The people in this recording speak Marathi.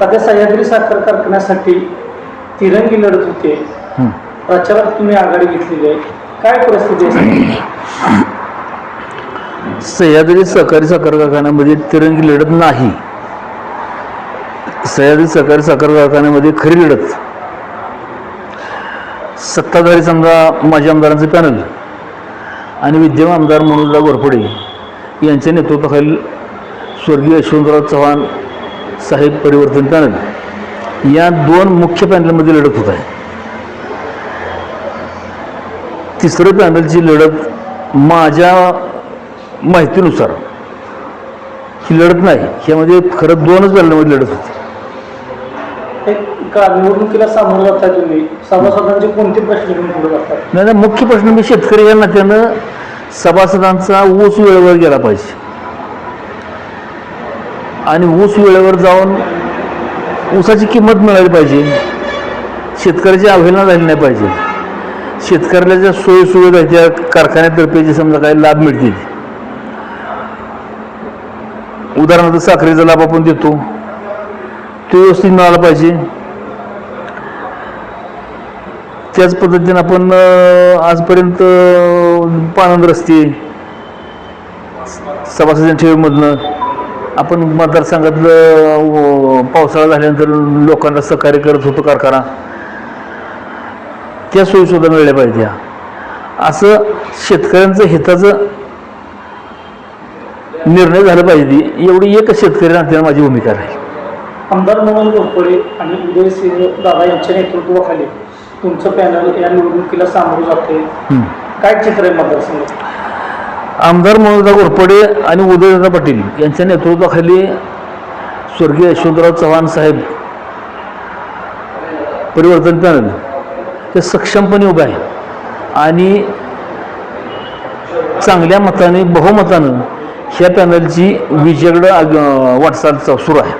सध्या सह्याद्री साखर कारखान्यासाठी तिरंगी लढत होते. प्रचारात तुम्ही आघाडी घेतलेली आहे. काय परिस्थिती आहे? सह्याद्री सहकारी साखर कारखान्यामध्ये तिरंगी लढत नाही. सह्याद्री सहकारी साखर कारखान्यामध्ये खरी लढत. सत्ताधारी समजा माजी आमदारांचे पॅनल आणि विद्यमान आमदार मनोजराव घोरपडे यांच्या नेतृत्वाखालील स्वर्गीय यशवंतराव चव्हाण साहेब परिवर्तन पॅनल या दोन मुख्य पॅनलमध्ये लढत होत आहे. तिसरं पॅनलची लढत माझ्या माहितीनुसार ही लढत नाही. ह्यामध्ये खरं दोनच पॅनलमध्ये लढत होती. का निवडणुकीला सामोरं जाताय तुम्ही? सभासदांचे कोणते प्रश्न घेऊन पुढे जातात नाही नाही, मुख्य प्रश्न मी शेतकरी या नात्यानं सभासदांचा ऊस वेळेवर गेला पाहिजे. आणि ऊस वेळेवर जाऊन ऊसाची किंमत मिळाली पाहिजे. शेतकऱ्याची अवहेलना झाली नाही पाहिजे. शेतकऱ्याला ज्या सोयी सुविधा त्या कारखान्यातर्फे जे समजा काही लाभ मिळतील. उदाहरणार्थ साखरेचा लाभ आपण देतो. तो व्यवस्थित मिळाला पाहिजे. त्याच पद्धतीने आपण आजपर्यंत अं, पाणंद रस्ते सभासद ठेवीमधनं आपण मतदारसंघातलं अं, पावसाळा झाल्यानंतर लोकांना सहकार्य करत होतो कारखाना. त्या सोयीसुद्धा मिळाल्या पाहिजे असं शेतकऱ्यांचं हिताचं निर्णय झाला पाहिजे. एवढी एकच शेतकरी नात्यानं माझी भूमिका आहे आमदार मनोज घोरपडे आणि उदयसिंह दादा यांच्या नेतृत्वाखाली तुमचं पॅनल या निवडणुकीला सामोरं जाते. काय चित्र आहे मतदारसंघात? आमदार मनोजदा घोरपडे आणि उदयदादा पाटील यांच्या नेतृत्वाखाली स्वर्गीय यशवंतराव चव्हाण साहेब परिवर्तन पॅनल ते सक्षमपणे उभं आहे. आणि चांगल्या मताने बहुमतानं ह्या पॅनलची विजेकडं वाटचाल सुरू आहे.